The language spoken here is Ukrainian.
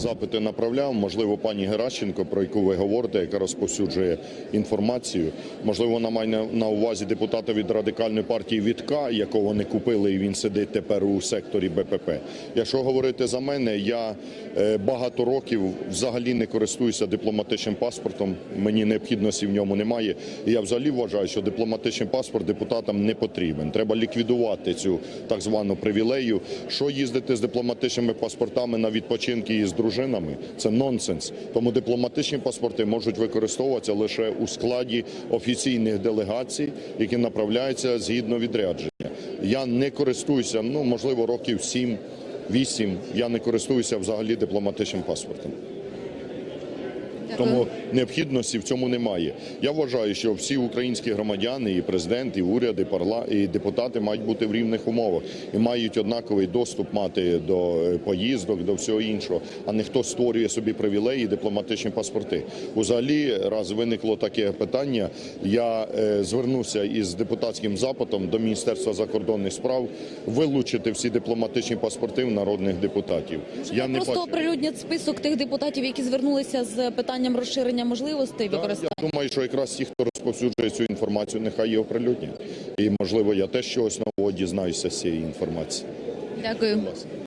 запити направляв. Можливо, пані Геращенко, про яку ви говорите, яка розповсюджує інформацію. Можливо, вона має на- увазі депутата від радикальної партії Вітка, якого не купили, і він сидить тепер у секторі БПП. Якщо говорити за мене, я багато років взагалі не користуюся дипломатичним паспортом. Мені необхідності в ньому немає. І я взагалі вважаю, що дипломатичний паспорт депутатам не потрібен. Треба ліквідувати цю так звану привілею. Що їздити з дипломатичними паспортами на відпочинки із дружинами? Це нонсенс. Тому дипломатичні паспорти можуть використовуватися лише у складі офіційних делегацій, які направляються згідно відрядження. Я не користуюся, ну можливо, років 7-8, Я не користуюся взагалі дипломатичним паспортом. Тому необхідності в цьому немає. Я вважаю, що всі українські громадяни, і президент, і уряд, і парла, і депутати мають бути в рівних умовах і мають однаковий доступ мати до е, поїздок, до всього іншого, а не хто створює собі привілеї, дипломатичні паспорти. Взагалі, раз виникло таке питання, я е, звернувся із депутатським запитом до Міністерства закордонних справ вилучити всі дипломатичні паспорти в народних депутатів. Я не Просто оприлюднять список тих депутатів, які звернулися з питанням розширення можливостей використання. Я думаю, що якраз ті, хто розповсюджує цю інформацію, нехай її оприлюднять. І можливо, я теж чогось нового дізнаюся з цієї інформації. Дякую.